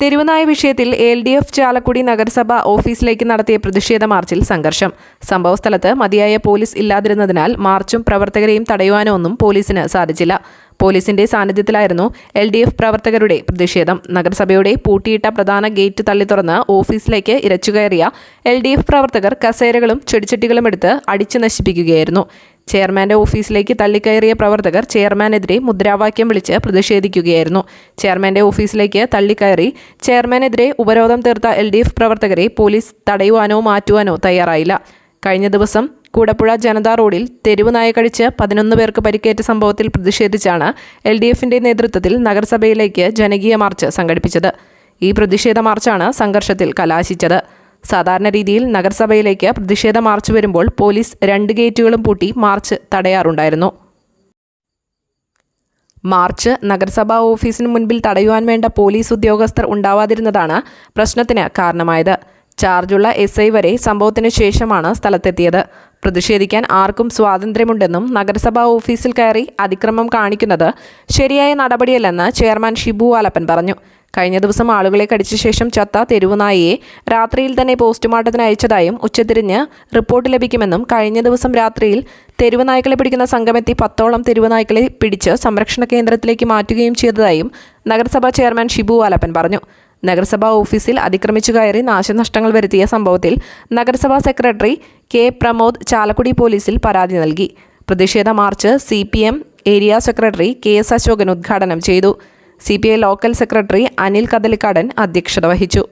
തെരുവുനായ വിഷയത്തിൽ L D F Chalakudy നഗരസഭ ഓഫീസിലേക്ക് നടത്തിയ പ്രതിഷേധ മാർച്ചിൽ സംഘർഷം. സംഭവസ്ഥലത്ത് മതിയായ പോലീസ് ഇല്ലാതിരുന്നതിനാൽ മാർച്ചും പ്രവർത്തകരെയും തടയുവാനോ ഒന്നും പോലീസിന് സാധിച്ചില്ല. പോലീസിന്റെ സാന്നിധ്യത്തിലായിരുന്നു എൽ ഡി എഫ് പ്രവർത്തകരുടെ പ്രതിഷേധം. നഗരസഭയുടെ പൂട്ടിയിട്ട പ്രധാന ഗേറ്റ് തള്ളി തുറന്ന് ഓഫീസിലേക്ക് ഇരച്ചുകയറിയ എൽ ഡി എഫ് പ്രവർത്തകർ കസേരകളും ചെടിച്ചട്ടികളും എടുത്ത് അടിച്ചു നശിപ്പിക്കുകയായിരുന്നു. ചെയർമാന്റെ ഓഫീസിലേക്ക് തള്ളിക്കയറിയ പ്രവർത്തകർ ചെയർമാനെതിരെ മുദ്രാവാക്യം വിളിച്ച് പ്രതിഷേധിക്കുകയായിരുന്നു. ചെയർമാന്റെ ഓഫീസിലേക്ക് തള്ളിക്കയറി ചെയർമാനെതിരെ ഉപരോധം തീർത്ത എൽ പ്രവർത്തകരെ പോലീസ് തടയുവാനോ മാറ്റുവാനോ തയ്യാറായില്ല. കഴിഞ്ഞ ദിവസം കൂടപ്പുഴ ജനതാ റോഡിൽ തെരുവ് നായ കഴിച്ച് പതിനൊന്ന് പേർക്ക് പരിക്കേറ്റ സംഭവത്തിൽ പ്രതിഷേധിച്ചാണ് എൽ ഡി എഫിന്റെ നേതൃത്വത്തിൽ നഗരസഭയിലേക്ക് ജനകീയ മാർച്ച് സംഘടിപ്പിച്ചത്. ഈ പ്രതിഷേധ മാർച്ചാണ് സംഘർഷത്തിൽ കലാശിച്ചത്. സാധാരണ രീതിയിൽ നഗരസഭയിലേക്ക് പ്രതിഷേധ മാർച്ച് വരുമ്പോൾ പോലീസ് രണ്ട് ഗേറ്റുകളും പൂട്ടി മാർച്ച് തടയാറുണ്ടായിരുന്നു. മാർച്ച് നഗരസഭാ ഓഫീസിന് മുൻപിൽ തടയുവാൻ വേണ്ട പോലീസ് ഉദ്യോഗസ്ഥർ ഉണ്ടാവാതിരുന്നതാണ് പ്രശ്നത്തിന് കാരണമായത്. ചാർജുള്ള എസ് ഐ വരെ സംഭവത്തിന് ശേഷമാണ് സ്ഥലത്തെത്തിയത്. പ്രതിഷേധിക്കാൻ ആർക്കും സ്വാതന്ത്ര്യമുണ്ടെന്നും നഗരസഭാ ഓഫീസിൽ കയറി അതിക്രമം കാണിക്കുന്നത് ശരിയായ നടപടിയല്ലെന്ന് ചെയർമാൻ ഷിബു ആലപ്പൻ പറഞ്ഞു. കഴിഞ്ഞ ദിവസം ആളുകളെ കടിച്ച ശേഷം ചത്ത തെരുവുനായിയെ രാത്രിയിൽ തന്നെ പോസ്റ്റ്മോർട്ടത്തിന് അയച്ചതായും ഉച്ചതിരിഞ്ഞ് റിപ്പോർട്ട് ലഭിക്കുമെന്നും കഴിഞ്ഞ ദിവസം രാത്രിയിൽ തെരുവുനായ്ക്കളെ പിടിക്കുന്ന സംഘമെത്തി പത്തോളം തെരുവുനായ്ക്കളെ പിടിച്ച് സംരക്ഷണ കേന്ദ്രത്തിലേക്ക് മാറ്റുകയും ചെയ്തതായും നഗരസഭാ ചെയർമാൻ ഷിബു ആലപ്പൻ പറഞ്ഞു. നഗരസഭാ ഓഫീസിൽ അതിക്രമിച്ചു കയറി നാശനഷ്ടങ്ങൾ വരുത്തിയ സംഭവത്തിൽ നഗരസഭാ സെക്രട്ടറി കെ പ്രമോദ് ചാലക്കുടി പോലീസിൽ പരാതി നൽകി. പ്രതിഷേധ march C P M area secretary K S Ashokan ഉദ്ഘാടനം ചെയ്തു. C P I local secretary Anil Kadalikkadan അധ്യക്ഷത വഹിച്ചു.